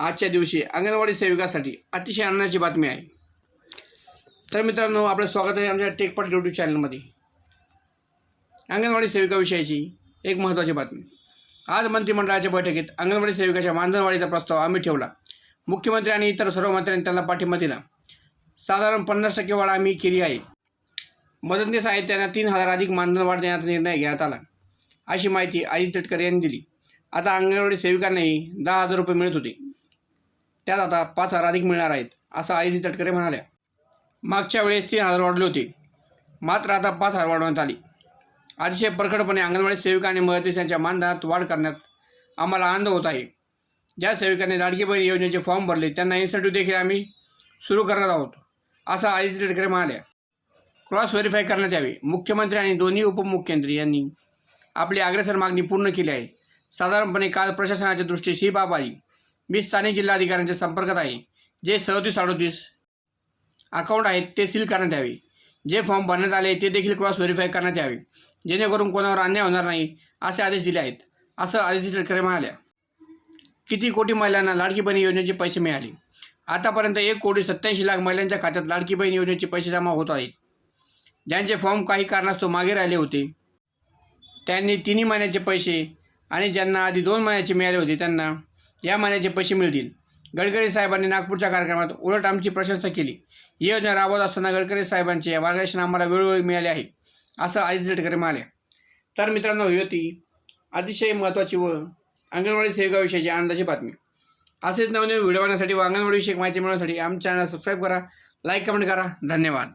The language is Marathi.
आजच्या दिवशी अंगणवाडी सेविकासाठी अतिशय आनंदाची बातमी आहे. तर मित्रांनो आपलं स्वागत आहे आमच्या टेकपट यूट्यूब चॅनलमध्ये अंगणवाडी सेविकाविषयीची एक महत्त्वाची बातमी. आज मंत्रिमंडळाच्या बैठकीत अंगणवाडी सेविकाच्या मानधनवाढीचा प्रस्ताव आम्ही ठेवला. मुख्यमंत्री आणि इतर सर्व मंत्र्यांनी त्यांना पाठिंबा दिला. साधारण पन्नास टक्के वाढ आम्ही केली आहे. मदतनीस आहेत त्यांना तीन हजार अधिक मानधन वाढ देण्याचा निर्णय घेण्यात आला. अशी माहिती आदित्य तटकर यांनी दिली. आता अंगणवाडी सेविकांनाही दहा हजार रुपये मिळत होते. त्यात आता पाच हजार अधिक मिळणार आहेत असं आदिती तटकरे म्हणाल्या. मागच्या वेळेस तीन हजार वाढले होते. मात्र आता पाच हजार वाढवण्यात आली. अतिशय परखडपणे अंगणवाडी सेविका आणि मदतीस यांच्या मानधनात वाढ करण्यात आम्हाला आनंद होत आहे. ज्या सेविकांनी लाडकी बहीण योजनेचे फॉर्म भरले त्यांना इन्सेंटिव्ह देखील आम्ही सुरू करणार आहोत असं आदित्य तटकरे म्हणाल्या. क्रॉस व्हेरीफाय करण्यात यावे. मुख्यमंत्री आणि दोन्ही उपमुख्यमंत्री यांनी आपली अग्रेसर मागणी पूर्ण केली आहे. साधारणपणे काल प्रशासनाच्या दृष्टीस ही बाब आली. मी स्थानिक जिल्हाधिकाऱ्यांच्या संपर्कात आहे. जे सदतीस अडतीस अकाउंट आहेत ते सील करण्यात यावे. जे फॉर्म भरण्यात आले ते देखील क्रॉस व्हेरीफाय करण्यात यावे. जेणेकरून कोणावर अन्याय होणार नाही असे आदेश दिले आहेत. असं आदित्य ठाकरे म्हणाल्या. किती कोटी महिलांना लाडकी बहीण योजनेचे पैसे मिळाले? आतापर्यंत एक कोटी सत्याऐंशी लाख महिलांच्या खात्यात लाडकी बहीण योजनेचे पैसे जमा होत आहेत. ज्यांचे फॉर्म काही कारणास्तव मागे राहिले होते त्यांनी तिन्ही महिन्याचे पैसे आणि ज्यांना आधी दोन महिन्याचे मिळाले होते त्यांना या महिन्याचे पैसे मिळतील. गडकरी साहेबांनी नागपूरच्या कार्यक्रमात उलट आमची प्रशंसा केली. ही योजना राबवत असताना गडकरी साहेबांचे मार्गदर्शन आम्हाला वेळोवेळी मिळाले आहे असं आदित्य तटकरे म्हणाले. तर मित्रांनो ही होती अतिशय महत्त्वाची व अंगणवाडी सेविकाविषयीची आनंदाची बातमी. असेच नवनवीन व्हिडिओ बनवण्यासाठी व अंगणवाडीविषयक माहिती मिळवण्यासाठी आमच्या चॅनल सबस्क्राईब करा लाईक कमेंट करा. धन्यवाद.